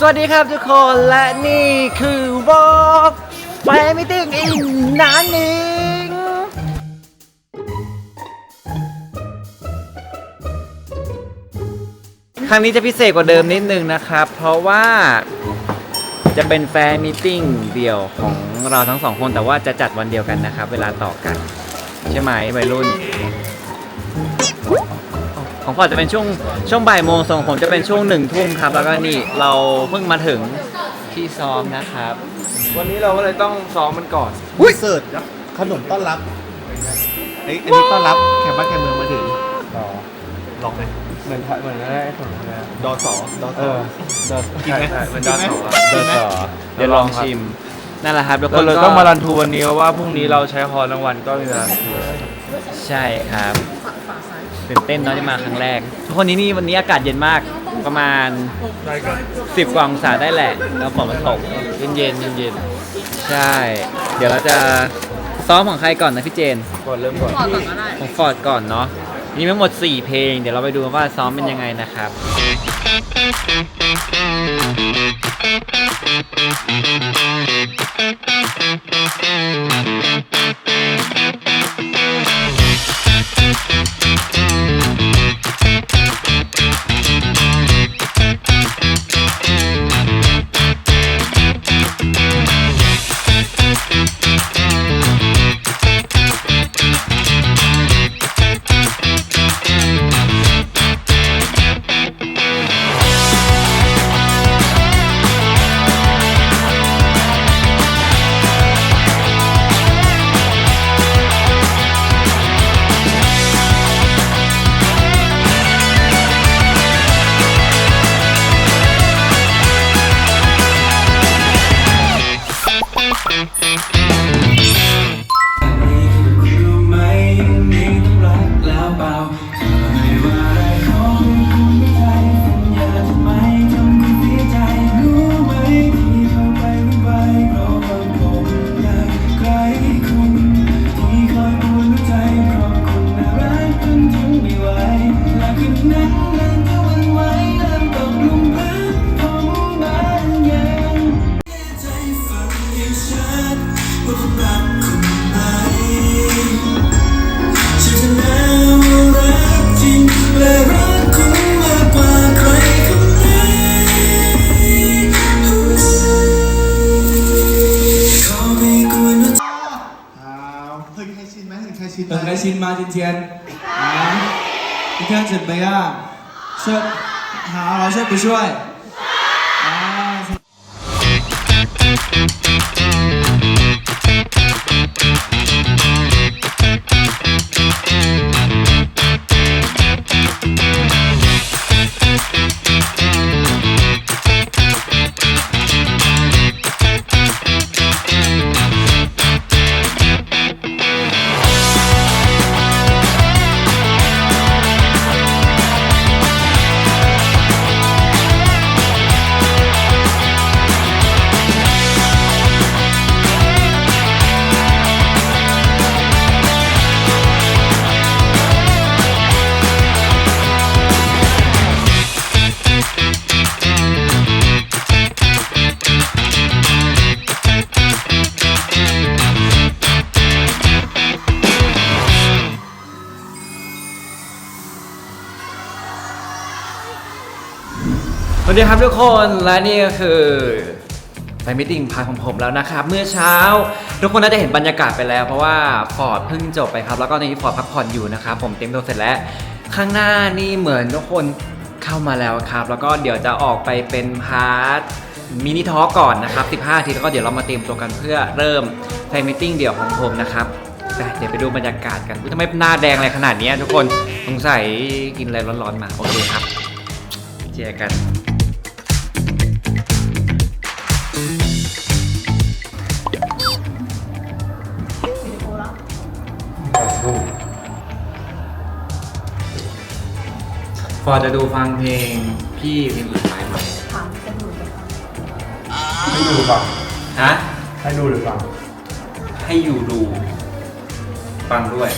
สวัสดีครับทุกคนและนี่คือวอล์กแฟมิติ้งอินนานนิงครั้งนี้จะพิเศษกว่าเดิมนิดนึงนะครับ เพราะว่าจะเป็นแฟนมิทติ้งเดี่ยวของเราทั้งสองคนแต่ว่าจะจัดวันเดียวกันนะครับ เวลาต่อกัน ใช่ไหมวัยรุ่น ของฟอร์ดจะเป็นช่วงช่วงบ่ายโมงส่งผมจะเป็นช่วงหนึ่งทุ่มครับ แล้วก็นี่เราเพิ่งมาถึงที่ซ้อมนะครับ วันนี้เราก็เลยต้องซ้อมมันก่อนเสิร์ตขนมต้อนรับเอ้ยอันนี้ต้อนรับแขกบ้านแขกเมืองมาถึงอ๋อลองไหมเหมือนเหมือนได้ขนมนะดอสอดอสเอออเดินกินไหมใช่ใช่มันกิด้านไหมนสองเดี๋ยวต่อเดี๋ยวลองชิมนั่นแหละครับแล้วเราเลยต้องมารันทูวันนี้เพราะว่าพรุ่งนี้เราใช้ฮอลทั้งวันก็มีเวลาทัวร์ใช่ครับ ตื่นเต้นเนาะที่มาครั้งแรก ทุกคนนี้นี่วันนี้อากาศเย็นมากประมาณ 10 กว่าองศาได้แหละ แล้วฝนมันตกเย็นเย็นๆเย็นๆใช่ เดี๋ยวเราจะซ้อมของใครก่อนนะพี่เจนก่อนเริ่มก่อนของฟอร์ดก่อนเนาะมีทั้งหมด 4 เพลง เดี๋ยวเราไปดูกันว่าซ้อมเป็นยังไงนะครับรู้ 今天啊，你看怎么样？帅？好，老帅不帅？啊。 วัสดีครับทุกคนและนี่ก็คือไปมิ팅พาร์ทของผมแล้วนะครับเมื่อเช้า ทุกคนน่าจะเห็นบรรยากาศไปแล้ว เพราะว่าฟอร์ดเพิ่งจบไปครับ แล้วก็ในนี้ฟอร์ดพักผ่อนอยู่นะครับผมเต็มตัวเสร็จแล้ว ข้างหน้านี่เหมือนทุกคนเข้ามาแล้วครับ แล้วก็เดี๋ยวจะออกไปเป็นพาร์ทมินิทอก่อนนะครับ 15ทีแล้วก็เดี๋ยวเรามาเตรียมตัวกันเพื่อเริ่มแฟมิ팅เดี่ยวของผมนะครับเดี๋ยวไปดูบรรยากาศกันทำไมหน้าแดงอะไรขนาดนี้ทุกคนสงสัยกินอะไรร้อนๆมาโอเคครับเจอกัน อจะดูฟังเพลงพี่มีหลุดไหมไหมถามจะดูหรือเปล่าให้ดูหรือเปล่าฮะให้ดูหรือเปล่าให้อยู่ดู ฟังด้วย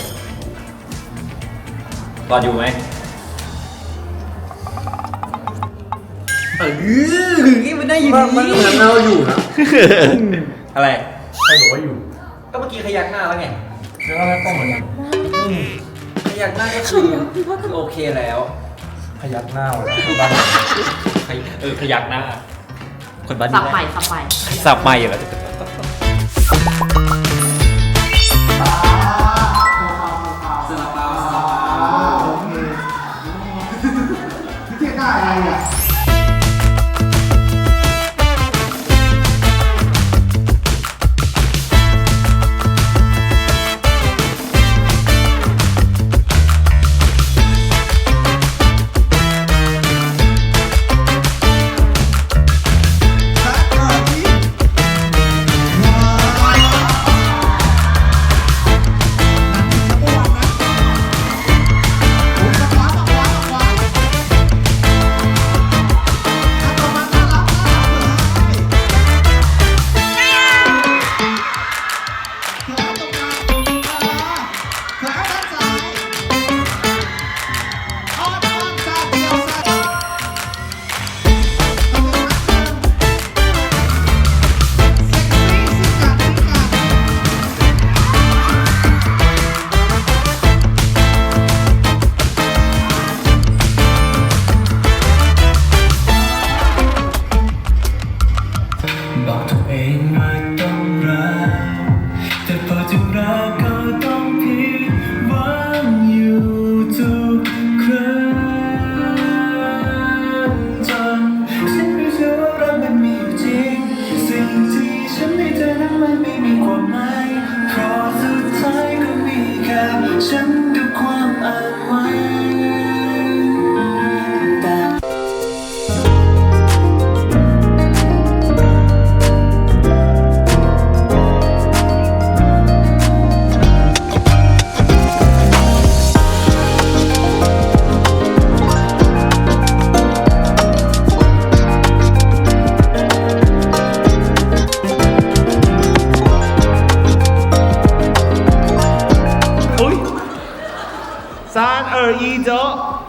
รออยู่ไหมเออคือไม่ได้ยินมันเหมือนเราอยู่นะอะไรใครบอกว่าอยู่ ก็เมื่อกี้ขยักหน้าแล้วไงแล้วก็ต้องเหมือนกันขยักหน้าก็คือโอเคแล้ว พยักหน้าว่ะบ้านเออขยักหน้า คนบ้านสับนี้ใหม่สับใหม่ สับใหม่อยู่แล้ว ฉันดูความอ่านไว้ 三二一走。